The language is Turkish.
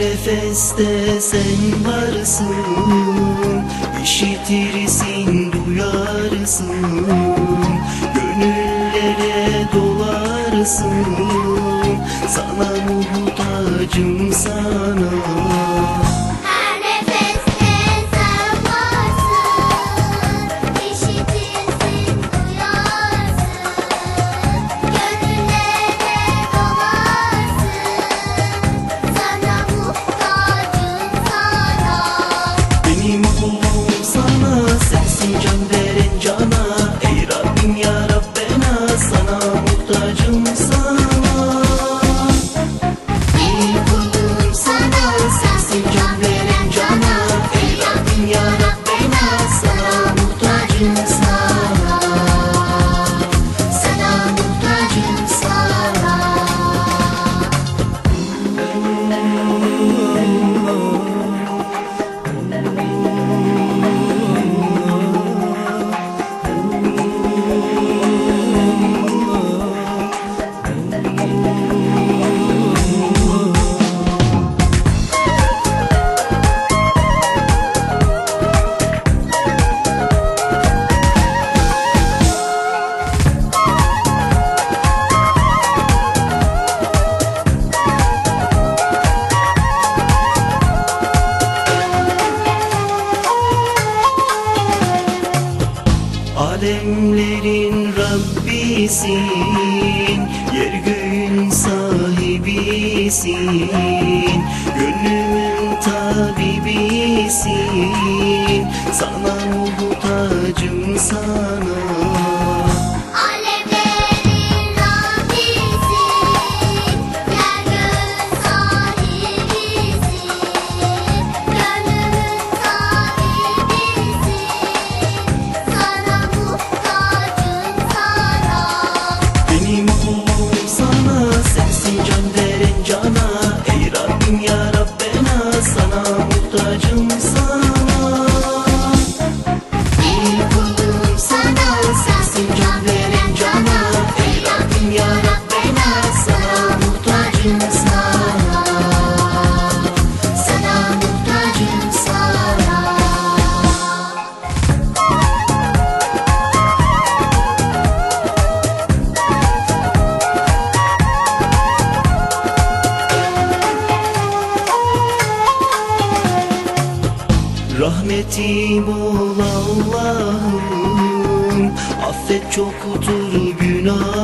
nefeste sen varsın İşitirsin duyarsın Gönüllere dolarsın. Sana muhtacım sana alemlerin Rabbisin Yer göğün sahibisin Gönlümün tabibisin. Sana muhtacım sana canjana Rahmetim ol Allah'ım. Affet çoktur günah.